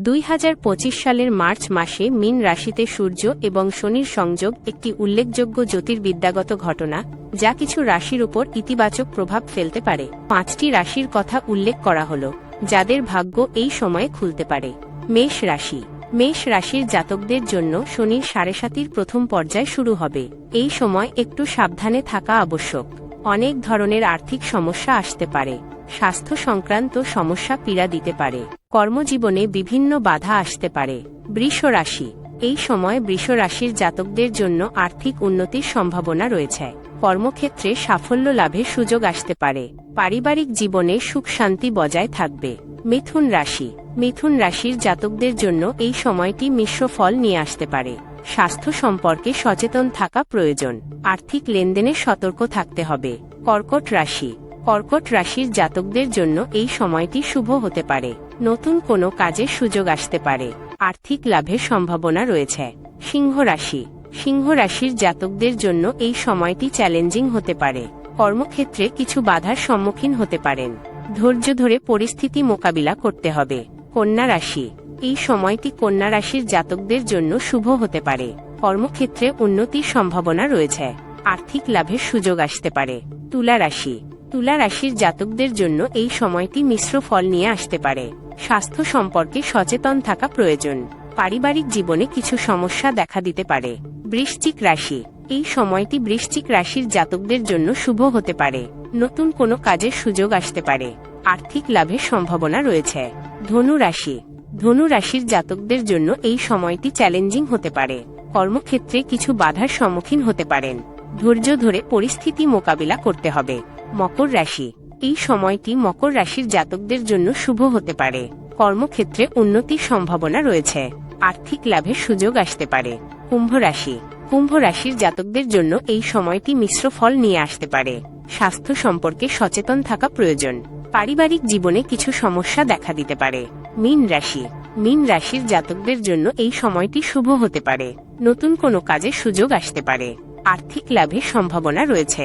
দুই হাজার পঁচিশ সালের মার্চ মাসে মিন রাশিতে সূর্য এবং শনির সংযোগ একটি উল্লেখযোগ্য জ্যোতির্বিদ্যাগত ঘটনা, যা কিছু রাশির উপর ইতিবাচক প্রভাব ফেলতে পারে। পাঁচটি রাশির কথা উল্লেখ করা হল, যাদের ভাগ্য এই সময়ে খুলতে পারে। মেষ রাশি। মেষ রাশির জাতকদের জন্য শনির সাড়ে সাতির প্রথম পর্যায় শুরু হবে। এই সময় একটু সাবধানে থাকা আবশ্যক। অনেক ধরনের আর্থিক সমস্যা আসতে পারে। স্বাস্থ্য সংক্রান্ত সমস্যা পীড়া দিতে পারে। কর্মজীবনে বিভিন্ন বাধা আসতে পারে। বৃষ রাশি। এই সময় বৃষ রাশির জাতকদের জন্য আর্থিক উন্নতির সম্ভাবনা রয়েছে। কর্মক্ষেত্রে সাফল্য লাভের সুযোগ আসতে পারে। পারিবারিক জীবনে সুখ শান্তি বজায় থাকবে। মিথুন রাশি। মিথুন রাশির জাতকদের জন্য এই সময়টি মিশ্র ফল নিয়ে আসতে পারে। স্বাস্থ্য সম্পর্কে সচেতন থাকা প্রয়োজন। আর্থিক লেনদেনে সতর্ক থাকতে হবে। কর্কট রাশি। কর্কট রাশির জাতকদের জন্য এই সময়টি শুভ হতে পারে। নতুন কোনো কাজের সুযোগ আসতে পারে। আর্থিক লাভের সম্ভাবনা রয়েছে। সিংহ রাশি। সিংহ রাশির জাতকদের জন্য এই সময়টি চ্যালেঞ্জিং হতে পারে। কর্মক্ষেত্রে কিছু বাধার সম্মুখীন হতে পারেন। ধৈর্য ধরে পরিস্থিতি মোকাবিলা করতে হবে। কন্যা রাশি। এই সময়টি কন্যা রাশির জাতকদের জন্য শুভ হতে পারে। কর্মক্ষেত্রে উন্নতির সম্ভাবনা রয়েছে। আর্থিক লাভের সুযোগ আসতে পারে। তুলা রাশি। তুলা রাশির জাতকদের জন্য এই সময়টি মিশ্র ফল নিয়ে আসতে পারে। স্বাস্থ্য সম্পর্কে সচেতন থাকা প্রয়োজন। পারিবারিক জীবনে কিছু সমস্যা দেখা দিতে পারে। বৃশ্চিক রাশি। এই সময়টি বৃশ্চিক রাশির জাতকদের জন্য শুভ হতে পারে। নতুন কোনো কাজের সুযোগ আসতে পারে। আর্থিক লাভের সম্ভাবনা রয়েছে। ধনু রাশি। ধনু রাশির জাতকদের জন্য এই সময়টি চ্যালেঞ্জিং হতে পারে। কর্মক্ষেত্রে কিছু বাধার সম্মুখীন হতে পারেন। ধৈর্য ধরে পরিস্থিতি মোকাবিলা করতে হবে। মকর রাশি। এই সময়টি মকর রাশির জাতকদের জন্য শুভ হতে পারে। কর্মক্ষেত্রে উন্নতির সম্ভাবনা রয়েছে। আর্থিক লাভের সুযোগ আসতে পারে। কুম্ভ রাশি। কুম্ভ রাশির জাতকদের জন্য এই সময়টি মিশ্র ফল নিয়ে আসতে পারে। স্বাস্থ্য সম্পর্কে সচেতন থাকা প্রয়োজন। পারিবারিক জীবনে কিছু সমস্যা দেখা দিতে পারে। মীন রাশি। মীন রাশির জাতকদের জন্য এই সময়টি শুভ হতে পারে। নতুন কোনো কাজের সুযোগ আসতে পারে। আর্থিক লাভের সম্ভাবনা রয়েছে।